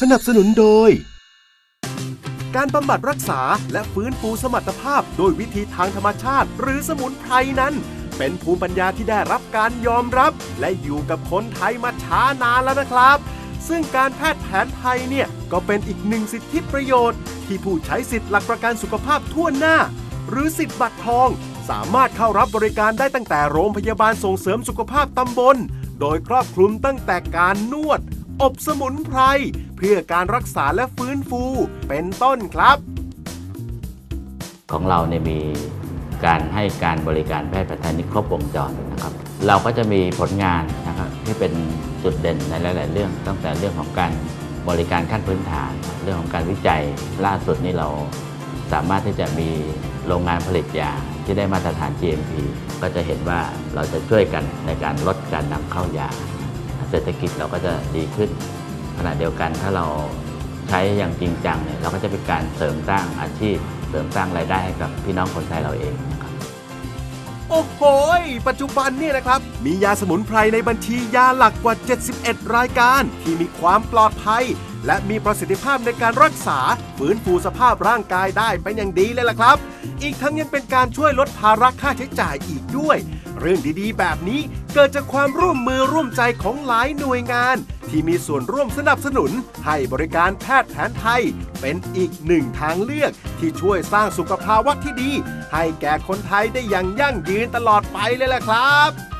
สนับสนุนโดย การบำบัดรักษาและฟื้นฟูสมรรถภาพ โดยวิธีทางธรรมชาติ หรือสมุนไพรนั้น เป็นภูมิปัญญาที่ได้รับการยอมรับ และอยู่กับคนไทยมาช้านานแล้วนะครับ ซึ่งการแพทย์แผนไทยเนี่ยก็เป็นอีกหนึ่งสิทธิประโยชน์ ที่ผู้ใช้สิทธิ์หลักประกันสุขภาพทั่วหน้า หรือสิทธิ์บัตรทอง สามารถเข้ารับบริการได้ตั้งแต่โรงพยาบาลส่งเสริมสุขภาพตำบล โดยครอบคลุมตั้งแต่การนวด อบสมุนไพร พื่อการรักษาและฟื้นฟู เป็นต้นครับ ของเราเนี่ยมีการให้การบริการแพทย์แผนไทยนี่ครบวงจรนะครับ เราก็จะมีผลงานนะครับที่เป็นจุดเด่นในหลาย ๆ เรื่อง ตั้งแต่เรื่องของการบริการขั้นพื้นฐาน เรื่องของการวิจัยล่าสุดนี่เราสามารถที่จะมีโรงงานผลิตยาที่ได้มาตรฐาน GMP ก็จะเห็นว่าเราจะช่วยกันในการลดการนำเข้ายา เศรษฐกิจเราก็จะดีขึ้น ขณะเดียวกันถ้าเราใช้อย่างจริงจังเนี่ยเราก็จะเป็นการเสริมสร้างอาชีพ เสริมสร้างรายได้ให้กับพี่น้องคนไทยเราเองนะครับโอ้โห ปัจจุบันเนี่ยนะครับ มียาสมุนไพรในบัญชียาหลักกว่า 71 รายการ ที่มีความปลอดภัย และมีประสิทธิภาพในการรักษาฟื้นฟูสภาพร่างกายได้เป็นอย่างดีเลยล่ะครับ อีกทั้งยังเป็นการช่วยลดภาระค่าใช้จ่ายอีกด้วย เรื่องดีๆ แบบนี้เกิดจากความร่วมมือร่วมใจของหลายหน่วยงาน ที่มีส่วนร่วมสนับสนุน ให้บริการแพทย์แผนไทย เป็นอีกหนึ่งทางเลือก ที่ช่วยสร้างสุขภาวะที่ดี ให้แก่คนไทยได้อย่างยั่งยืนตลอดไปเลยล่ะครับ